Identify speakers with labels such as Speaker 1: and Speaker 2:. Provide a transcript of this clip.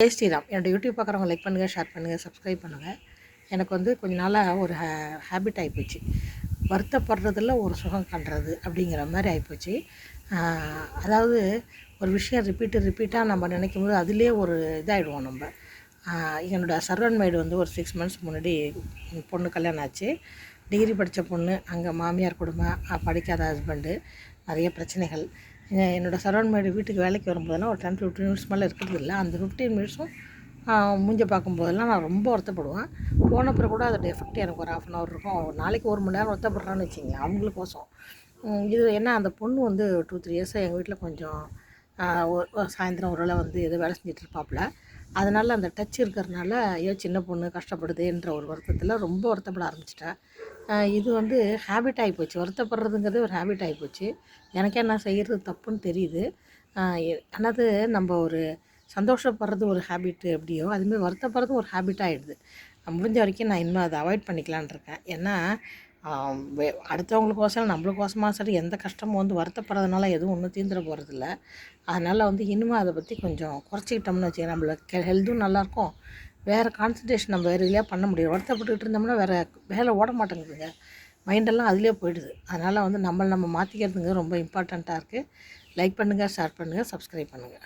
Speaker 1: ஜெய் ஸ்ரீராம் என்னோடய யூடியூப் பார்க்குறவங்க லைக் பண்ணுங்கள் ஷேர் பண்ணுங்கள் சப்ஸ்கிரைப் பண்ணுங்கள் எனக்கு வந்து கொஞ்ச நாளாக ஒரு ஹே ஹேபிட் ஆகிப்போச்சு வருத்தப்படுறதில் ஒரு சுகம் கண்டுறது அப்படிங்கிற மாதிரி ஆகிப்போச்சு அதாவது ஒரு விஷயம் ரிப்பீட்டு ரிப்பீட்டாக நம்ம நினைக்கும் போது அதுலேயே ஒரு இதாகிடுவோம் நம்ம. என்னோடய சர்வன் மைடு வந்து ஒரு சிக்ஸ் மந்த்ஸ் முன்னாடி பொண்ணு கல்யாணம் ஆச்சு. டிகிரி படித்த பொண்ணு அங்கே மாமியார் குடும்பம் படிக்காத ஹஸ்பண்டு நிறைய பிரச்சனைகள். என்னோடய என்னோட மேடு வீட்டுக்கு வேலைக்கு வரும்போதெல்லாம் ஒரு டென் ஃபிஃப்டீன் மினிட்ஸ் மேலே இருக்கிறது இல்லை அந்த ஃபிஃப்டீன் மினிட்ஸும் மூஞ்ச பார்க்கும்போதெல்லாம் நான் ரொம்ப வருத்தப்படுவேன். போன பிறகு கூட அதோடய எஃபெக்ட் எனக்கு ஒரு ஆஃப் அன் ஹவர் இருக்கும். ஒரு நாளைக்கு ஒரு மணி நேரம் வருத்தப்படுறான்னு வச்சுங்க அவங்களுக்கோசம். இது ஏன்னா அந்த பொண்ணு வந்து டூ த்ரீ இயர்ஸாக எங்கள் வீட்டில் கொஞ்சம் ஒரு- சாயந்தரம் ஒரு வேளை வந்து ஏதோ வேலை செஞ்சுட்டு இருப்பாப்புல. அதனால் அந்த டச் இருக்கிறதுனால ஐயோ சின்ன பொண்ணு கஷ்டப்படுதுன்ற ஒரு வருத்தத்தில் ரொம்ப வருத்தப்பட ஆரம்பிச்சிட்டேன் இது வந்து ஹேபிட் ஆகிப்போச்சு வருத்தப்படுறதுங்கிறது ஒரு ஹேபிட் ஆகிப்போச்சு எனக்கே நான் செய்கிறது தப்புன்னு தெரியுது. அதாவது நம்ம ஒரு சந்தோஷப்படுறது ஒரு ஹேபிட்டு எப்படியோ அதுமாரி வருத்தப்படுறதும் ஒரு ஹேபிட் ஆகிடுது முடிஞ்ச வரைக்கும் நான் இன்னும் அதை அவாய்ட் பண்ணிக்கலான்னு இருக்கேன். ஏன்னா அடுத்தவங்களுக்கோசரம் நம்மளுக்கோசமாக சரி எந்த கஷ்டமும் வந்து வருத்தப்படுறதுனால எதுவும் ஒன்றும் தீந்துட போகிறதில்ல அதனால் வந்து இனிமேல் அதை பற்றி கொஞ்சம் குறைச்சிக்கிட்டோம்னு வச்சுக்கோங்க நம்மளுக்கு ஹெல்த்தும் நல்லாயிருக்கும் வேறு கான்சன்ட்ரேஷன் நம்ம வேறு இதுலேயே பண்ண முடியும். வருத்தப்பட்டுக்கிட்டு இருந்தோம்னா வேறு வேலை ஓட மாட்டேங்குதுங்க. மைண்டெல்லாம் அதிலே போயிடுது. அதனால் வந்து நம்மளை நம்ம மாற்றிக்கிறதுங்க ரொம்ப இம்பார்ட்டண்ட்டாக இருக்குது லைக் பண்ணுங்கள் ஷேர் பண்ணுங்கள் சப்ஸ்கிரைப் பண்ணுங்கள்